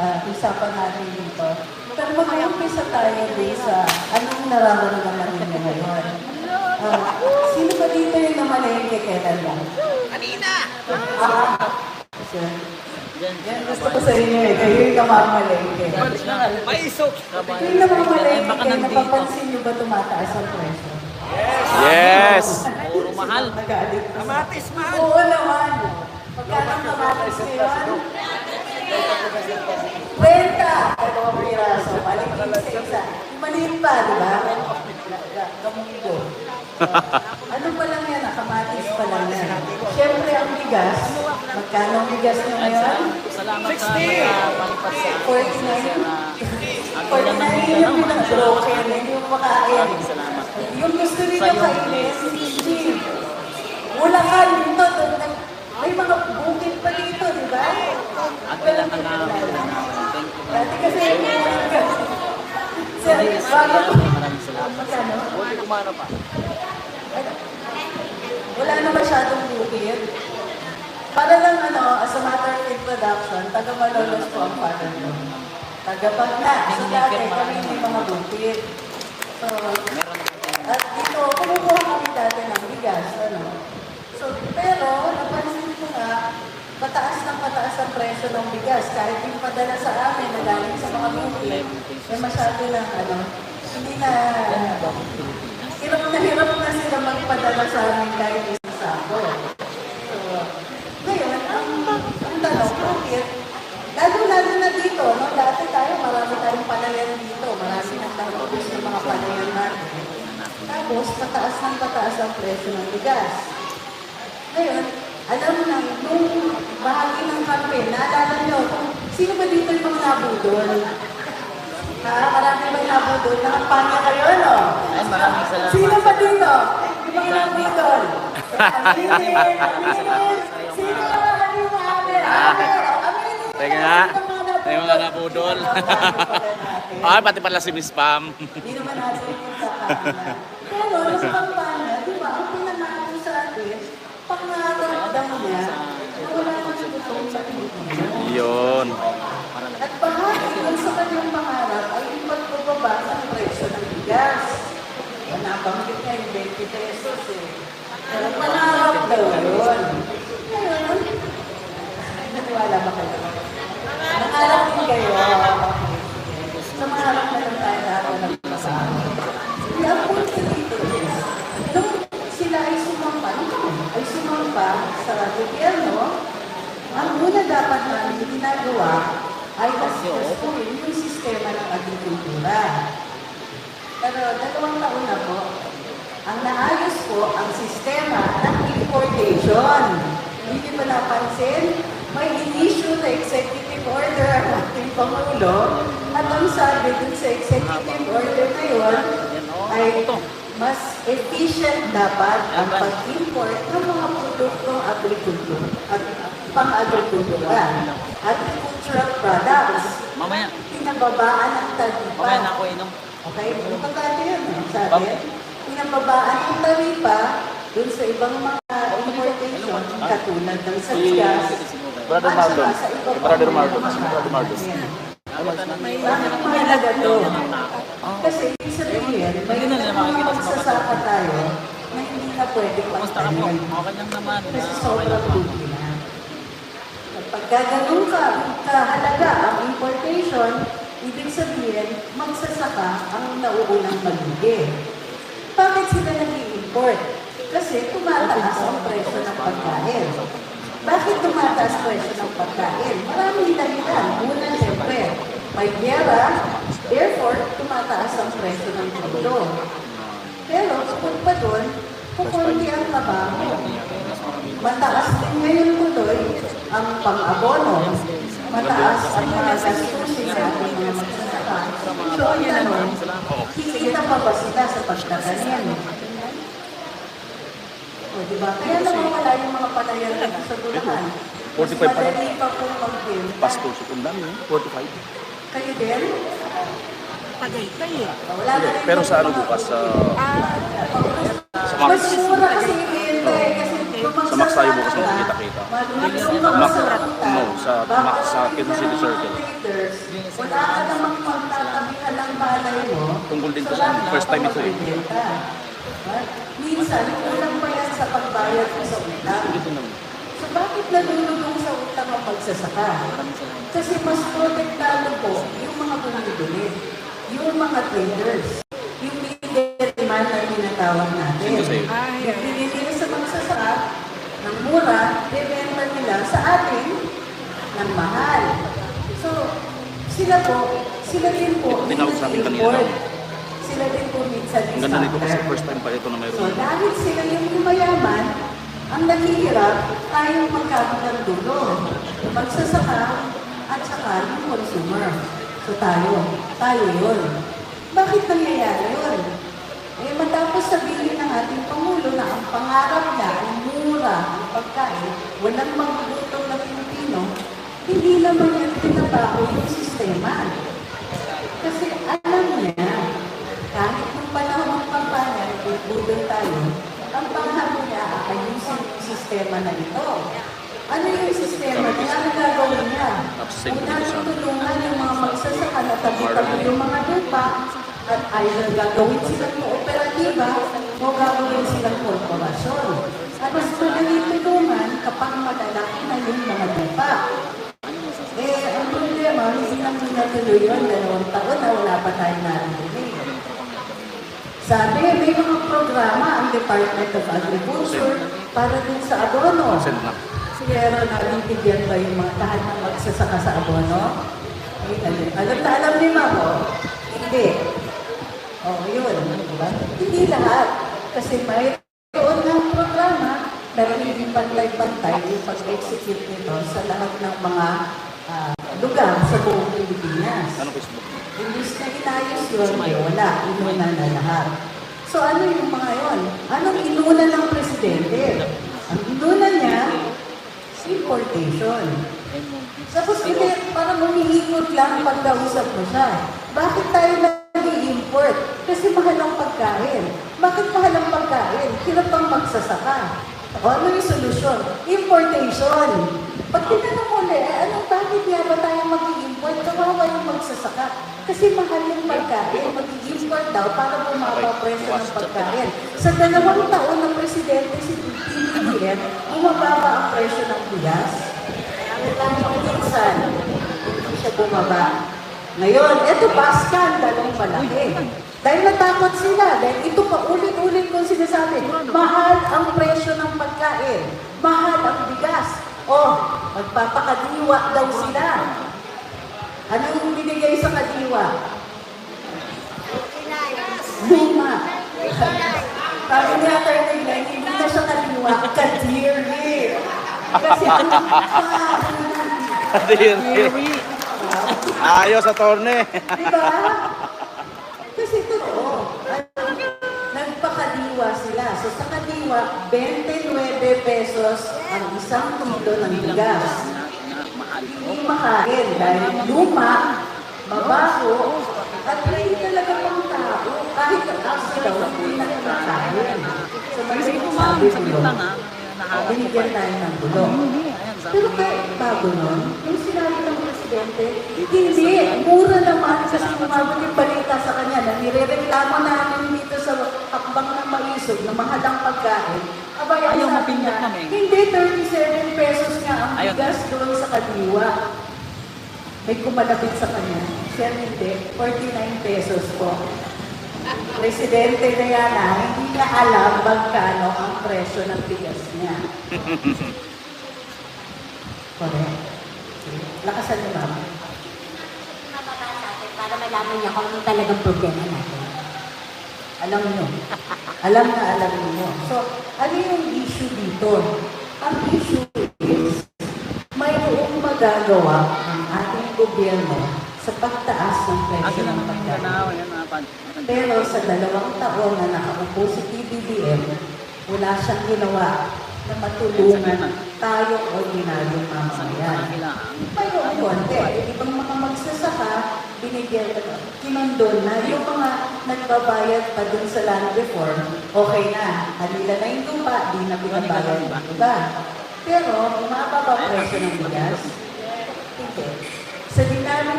pinag-usapan natin dito. Pero mag-umpisa tayo din sa anong nararamdaman ninyo ngayon. Ah, sino ba dito yung namalengke kailan lang? Kanina! Ah, sir. Yan, gusto ko sa inyo eh. Kayo yung namamalengke. Maisok! Kayo yung namamalengke, napapansin nyo ba tumataas ang presyo? Yes! Puro mahal. Kamatis mahal! Oo naman. Magkano ang kamatis ngayon? Kwenta! Dalawang piraso. Maligid sa isa. Maliit pa, di ba? Gamundo. Ano pa lang yan? ah? Kamatis pa lang yan. Siyempre ang bigas. Magkano ang bigas nyo ngayon? Salamat sa nakapalipat sa 49. 49 yun yung pinag-broken. Hindi mo makain. Yung gusto niyo kainin, hindi. Wala ka dito. May mga bukid pa dito, di ba? Ang kailangan namin. Thank you. Bago kaya maraming salamat. Buti kumano pa. Wala na masyadong bukid. Para lang ano, as a matter of introduction, taga Malolos po ang father ko. Taga Pagna. So dati kami may mga bukid. So, at dito, kumukuha kami dati ng bigas, ano. So, pero, napansin ko nga, pataas ng pataas ang presyo ng bigas. Kahit yung padala sa amin na galing sa mga bukid, eh masyado lang, ano, hindi na, hirap na hirap na sila magpadala sa amin kahit isang sako. So, ngayon, ang, ang tanong, bakit? Lalo-lalo na dito, no? dati tayo, marami tayong panayan dito, marami nang tarapos ng mga panayan natin. Tapos, pataas ng pataas ang presyo ng bigas. Ngayon, alam mo na, nung bahagi ng campaign, naalala nyo, kung sino ba dito yung mga nabudol? Ha? Marami ba yung nabudol? Nakampanya kayo, no? Ay, maraming salamat. Sino ba dito? Yung mga nabudol? Aminin, aminin. Sino ba yung mga amin? Amin. Aminin. Teka nga. Sino mga nabudol? Ay, pati pala si Miss Pam. Hindi naman natin yung kakana. Pero nung kampanya, di ba, ang pinanalo sa atin, pangaramdam niya, na wala nang gutom sa Pilipinas. Yun. At bahagi sa kanyang pangarap ay yung pagbababa ng presyo ng bigas. Nabanggit niya yung 20 pesos eh. Pero pangarap daw yun. Ngayon, naniwala ba kayo? Nangarap din kayo. Sa na ginagawa ay asikastuhin yung sistema ng agrikultura. Pero dalawang taon na po, ang naayos po ang sistema ng importation. Hindi ba napansin? May in-issue na executive order ang ating Pangulo at ang sabi dun sa executive order na yun ay mas efficient dapat ang pag-import ng mga produktong agrikultura at pang-agrikultura. Agricultural products. Mamaya. Pinababaan ng taripa. Mamaya na ako inom. Okay? Importante yun. eh. Sabi, pinababaan ng taripa dun sa ibang mga importation, katulad ng sa bigas, Brother pang Brother mga- Brother Mardon. Ayan. Bakit mahalaga to? Kasi ibig sabihin, may magsasaka tayo na hindi na pwede naman. Kasi sobrang lang Kapag gaganong ka, kahalaga ang importation, ibig sabihin, magsasaka ang nauunang malugi. Bakit sila nag-i-import? Kasi tumataas ang presyo ng pagkain. Bakit tumataas presyo ng pagkain? Maraming dahilan. Una, siyempre, may gera, therefore, tumataas ang presyo ng tulo. Pero, kung pa doon, kukunti ang trabaho. Mataas din ngayon tuloy ang pang-abono. Mataas ang mga gastusin sa ating mga magsasaka. So, ang tanong, kikita pa ba sila sa pagtatanim? O, di ba? Kaya nawawala yung mga palayan sa gulahan. Mas 45 pa lang. madali pa kung mag-build. Pasto, ang dami. eh. 45. Kayo din? Tagaytay eh. Wala na rin Pero sa ano bukas, sa... Mas Max. mura kasi hihintay kasi Sa Max tayo bukas mo kita-kita. Max Max, no, sa Max, sa Quezon City Circle. Traders, mo, Tungkol din to sa first time ito eh. Minsan, kulang pa yan sa pagbayad mo sa utang. So bakit nalululong sa utang ang salamat. Kasi mas protektado po yung mga bumibili, yung mga traders, yung middleman na tinatawag natin. Yung binibili sa magsasaka ng mura, bebenta nila sa atin ng mahal. So, sila po, sila din po, nag-import. Sila din po minsan Ang ganda nito kasi first time pa ito na So mayroon. dahil sila yung mayaman, ang naghihirap, tayong magkakaroon ng dulo. Magsasaka at saka yung consumer. So tayo, tayo yun. Bakit nangyayari yun? Eh matapos sabihin ng ating Pangulo na ang pangarap niya ay mura ang pagkain, walang magugutom na Pilipino, hindi naman yan tinabago yung sistema. Kasi alam niya, kahit nung panahon ng kampanya, budol tayo, ang panghalo niya ay yung sistema na ito. Ano yung sistema niya? Ano gagawin niya? Una, tutulungan yung mga magsasaka na tabi-tabi yung mga lupa at either gagawin silang kooperatiba o gagawin silang korporasyon. At mas madali tulungan kapag malalaki na yung mga lupa. Eh, ang problema, hindi namin natuloy yun. Dalawang taon na wala pa tayong narinig. Sabi, may mga programa ang Department of Agriculture para din sa abono. Pero nabibigyan ba yung mga lahat ng magsasaka sa abono? Eh, alam, alam na alam ni Mamo. Hindi. Oh, yun. Diba? Hindi lahat. Kasi mayroon ng programa pero hindi pantay-pantay yung pag-execute nito sa lahat ng mga ah, lugar sa buong Pilipinas. Ano Facebook? Imbis na inayos yun, wala. Inuna na lahat. So ano yung mga yun? Anong inuna ng presidente? Ang inuna niya, importation. Tapos hindi, parang umiikot lang pagkausap mo siya. Bakit tayo nag-i-import? Kasi mahal ang pagkain. Bakit mahal ang pagkain? Hirap ang magsasaka. O ano yung solusyon? Importation. Pag tinanong ulit, eh, anong bakit nga ba tayo mag-i-import? Kawawa yung magsasaka. Kasi mahal yung pagkain. Mag-i-import daw para bumaba presyo ng pagkain. Sa dalawang taon ng presidente si PBBM, bumababa ang presyo ng bigas. Ang minsan, hindi siya bumaba. Ngayon, eto pa, skandalong malaki. Dahil natakot sila, dahil ito pa ulit-ulit kong sinasabi, mahal ang presyo ng pagkain, mahal ang bigas. Oh, magpapakadiwa daw sila. Anong binigay sa kadiwa? Luma. Sabi niya, Atty. Glenn, hindi na siya kadiwa, kadiri. Kasi ang Kadiri. Ayos sa torne. Di ba? Kasi totoo. Nagpakadiwa sila. So sa kadiwa, 29 pesos ang isang kilo ng bigas. Hindi makain dahil luma, mabaho, at hindi talaga pang tao. Kahit ang aso daw, hindi na kumakain. So Sige po ma'am, saglit lang ha. Nahanap ko Binigyan pa. tayo ng bulong. Sabi Pero kahit bago nun, yung sinabi ng presidente, hindi, mura naman kasi umabot yung balita sa kanya na nirereklamo namin dito sa hakbang ng maisog na mahal ang pagkain. Abay, ang Ayaw sabi mapindot niya, namin. hindi 37 pesos nga ang bigas doon sa kadiwa. May kumalapit sa kanya. Siya hindi, 49 pesos po. Presidente na yan ah, hindi niya alam magkano ang presyo ng bigas niya. Correct. Lakasan niyo, ma'am. para malaman niya kung ano talagang problema natin. Alam niyo. Alam na alam niyo. So, ano yung issue dito? Ang issue is, mayroong magagawa ang ating gobyerno sa pagtaas ng presyo ng pagkain. Pero sa dalawang taon na nakaupo si PBBM, wala siyang ginawa na matulungan tayong ordinaryong mamamayan. Mayroon konti. Yung ibang mga magsasaka, binigyan, kinondon na yung mga nagbabayad pa dun sa land reform, okay na. Kanila na yung lupa, di na binabayad ng iba. Pero, umababa presyo ng bigas. Hindi. Sa dinami